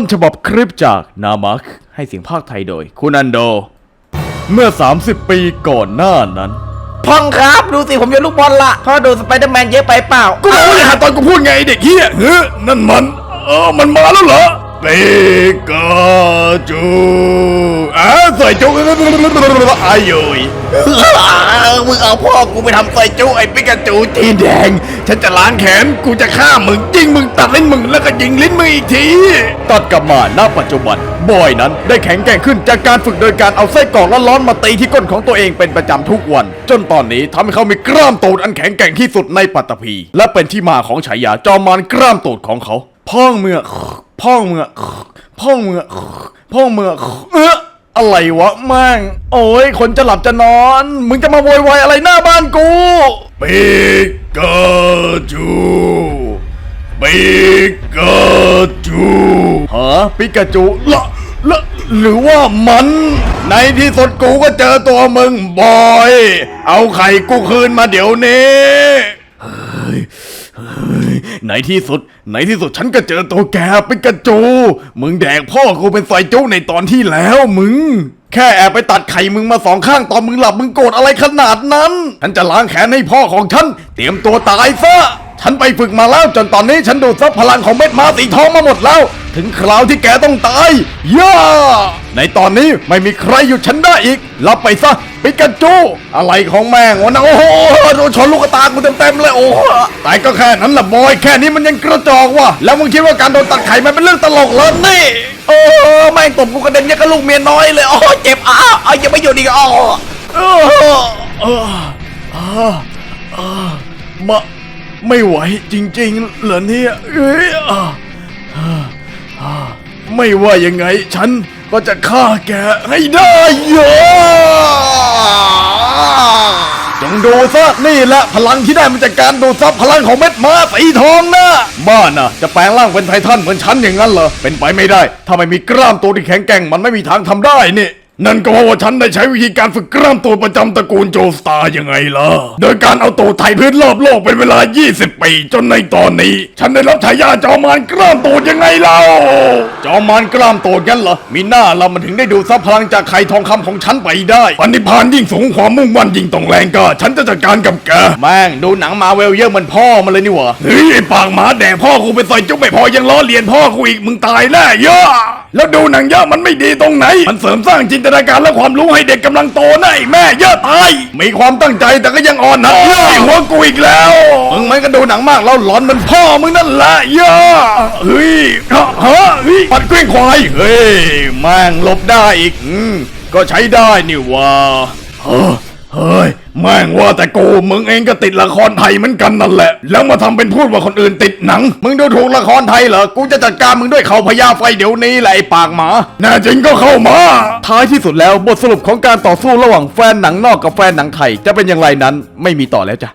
ต้นฉบับคลิปจากนามักให้เสียงภาคไทยโดย คุณอันโด เมื่อ 30 ปีก่อนหน้านั้น พ่องครับดูสิผมโยนลูกบอลละพ่อดูสไปเดอร์แมนเยอะไปเปล่า ก็บอกว่าอย่าหาตอนกูพูดไงไอ้เด็กเฮียเฮ้ยนั่นมัน เออมันมาแล้วเหรอ ปิกาจูอะใส่จุกอายุยมึงเอาพ่อกูไปทำใส่จูไอ้ปิกาจูทีแดง ฉันจะล้างแขนกูจะฆ่ามึงยิงมึงตัดลิ้นมึงแล้วก็ยิงลิ้นมึงอีกที ตัดกลับมาณปัจจุบัน บอยนั้นได้แข็งแกร่งขึ้นจากการฝึกโดยการเอาไส้กรอกร้อนๆมาตีที่ก้นของตัวเองเป็นประจำทุกวัน จนตอนนี้ทำให้เขามีกล้ามโตดอันแข็งแกร่งที่สุดในปัตตภีและเป็นที่มาของฉายาจอมมารกล้ามโตดของเขา พ่องเมื่อ พ่องเมือพ่องเมือพ่องเมือเอออะไรวะแม่งโอ้ยคนจะหลับจะนอน มึงจะมาโวยวายอะไรหน้าบ้านกูปิกาจูปิกาจูฮะปิกาจูละละหรือว่ามัน ในที่สุดกูก็เจอตัวมึงบอย เอาไข่กูคืนมาเดี๋ยวนี้ ในที่สุด ในที่สุดฉันก็เจอตัวแกเป็นกระจู มึงแดกพ่อกูเป็นซอยจุในตอนที่แล้วมึง แค่แอบไปตัดไข่มึงมาสองข้างตอนมึงหลับมึงโกรธอะไรขนาดนั้น ฉันจะล้างแค้นให้พ่อของฉัน เตรียมตัวตายซะ ฉันไปฝึกมาแล้วจนตอนนี้ฉันดูดซับพลังของเม็ดม้าสีทองมาหมดแล้ว ถึงคราวที่แกต้องตายย่าในตอนนี้ไม่มีใครหยุดฉันได้อีกรับไปซะปิกาจู อะไรของแม่งวะนะโอ้โหโดนชนลูกตากูเต็มๆเลยโอ้แต่ก็แค่นั้นละบอยแค่นี้มันยังกระจอกว่ะแล้วมึงคิดว่าการโดนตัดไข่มันเป็นเรื่องตลกเหรอนี่โอ้แม่งตบกูกระเด็นยังกับลูกเมียน้อยเลยโอ้เจ็บอ้าวเอายังไม่หยุดอีกอ๋อเออเออเออเออมา ไม่ไหวจริงๆ เหรอเนี่ยเอ้ยอะอะอะไม่ว่ายังไง ฉันก็จะฆ่าแกให้ได้ยจงดูซะนี่แหละพลังที่ได้มาจากการดูดซับพลังของเม็ดม้าสีทองนะบ้านะจะแปลงร่างเป็นไททันเหมือนฉันอย่างนั้นเหรอเป็นไปไม่ได้ ถ้าไม่มีกล้ามตัวที่แข็งแกร่งมันไม่มีทางทำได้นี่ นั่นก็เพราะว่าฉันได้ใช้วิธีการฝึกกล้ามตัวประจำตระกูลโจสตาร์ยังไงล่ะ โดยการเอาตัวไถพื้นรอบโลกเป็นเวลา 20 ปี จนในตอนนี้ ฉันได้รับฉายาจอมมารกล้ามตูดยังไงเล่า จอมมารกล้ามตูดกันเหรอ มีหน้าเรามันถึงได้ดูซับพลังจากไข่ทองคำของฉันไปได้ปณิพานยิ่งสูงความมุ่งมั่นยิ่งต้องแรงกล้าฉันจะจัดการกับแกแม่งดูหนังมาเวลเยอะเหมือนพ่อมันเลยนี่หว่าเฮ้ยไอ้ปากหมาแดกพ่อกูเป็นซอยจุ๊บไม่พอยังล้อเลียนพ่อกูอีกมึงตายแน่เยอะ แล้วดูหนังเยอะมันไม่ดีตรงไหน มันเสริมสร้างจินตนาการและความรู้ให้เด็กกำลังโตนะไอ้แม่เยอะตาย มีความตั้งใจแต่ก็ยังอ่อนหัดเยอะไอ้หัวกูอีกแล้ว มึงมันก็ดูหนังมากแล้วหลอนเหมันพ่อมึงนั่นแหละเยอะเฮ้ยฮะฮะเฮ้ยปัดเกลี้ยงควายเฮ้ยแม่งหลบได้อีก อืมก็ใช้ได้นี่หว่าเฮ้อเฮ้ย แม่งว่าแต่กูมึงเองก็ติดละครไทยเหมือนกันนั่นแหละ แล้วมาทำเป็นพูดว่าคนอื่นติดหนัง มึงดูถูกละครไทยเหรอ กูจะจัดการมึงด้วยเขาพญาไฟเดี๋ยวนี้แหละไอ้ปากหมา แน่จริงก็เข้ามา ท้ายที่สุดแล้วบทสรุปของการต่อสู้ระหว่างแฟนหนังนอกกับแฟนหนังไทยจะเป็นอย่างไรนั้น ไม่มีต่อแล้วจ้ะ